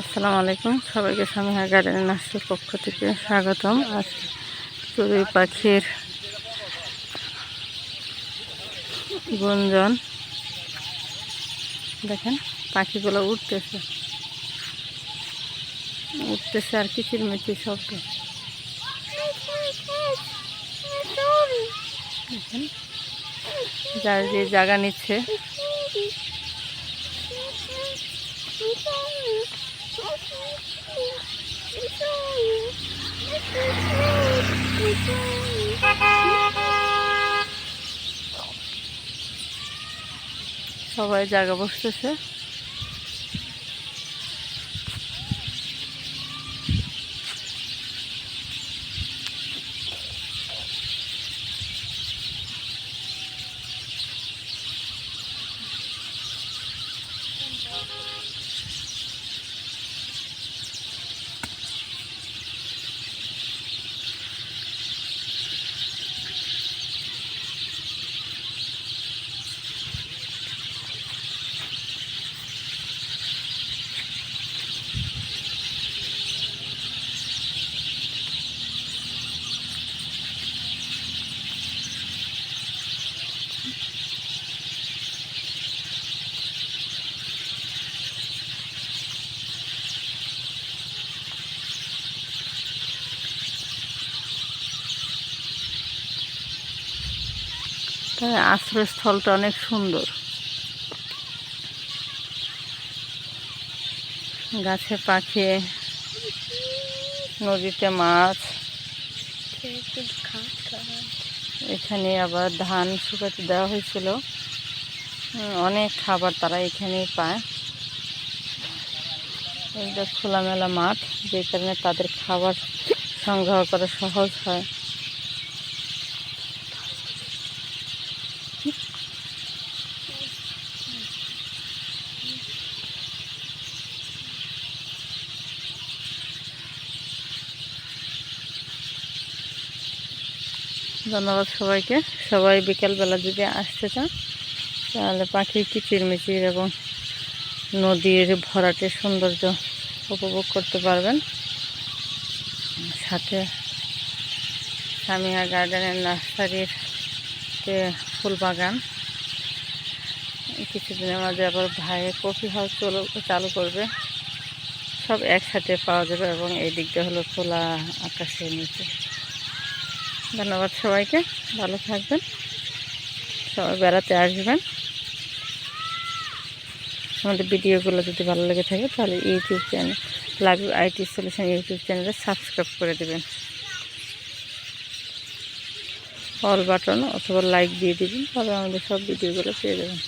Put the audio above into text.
আসসালামু আলাইকুম। সবাইকে সামিহা গার্ডেন নার্সের পক্ষ থেকে স্বাগতম। আজ চড়ুই পাখির গুঞ্জন। দেখেন, পাখিগুলো উঠতেছে উঠতেছে আর কিচির মিচির শব্দ। দেখেন, যার যে জায়গা নিচ্ছে। সবাই জায়গা বসতেছে। তাই আশ্রয়স্থলটা অনেক সুন্দর। গাছে পাখি, নদীতে মাছ। এখানে আবার ধান শুকাতে দেওয়া হয়েছিল। অনেক খাবার তারা এখানেই পায়। খোলামেলা মাঠ, যে কারণে তাদের খাবার সংগ্রহ করা সহজ হয়। ধন্যবাদ সবাইকে। সবাই বিকেলবেলা যদি আসতে চান, তাহলে পাখির কিচিরমিচির এবং নদীর ভরাটের সৌন্দর্য উপভোগ করতে পারবেন। সাথে সামিয়া গার্ডেনের নার্সারির যে ফুল বাগান কিছুদিনের মাঝে আবার ভাইয়ের কফি হাউস চলো, চালু করবে। সব একসাথে পাওয়া যাবে এবং এই দিকটা হলো খোলা আকাশের নিচে। ধন্যবাদ সবাইকে, ভালো থাকবেন, সবাই বেড়াতে আসবেন। আমাদের ভিডিওগুলো যদি ভালো লেগে থাকে, তাহলে YouTube channel love IT solution YouTube চ্যানেলে সাবস্ক্রাইব করে দেবেন। অল বাটন অথবা লাইক দিয়ে দেবেন তবে আমাদের সব ভিডিওগুলো পেয়ে যাবেন।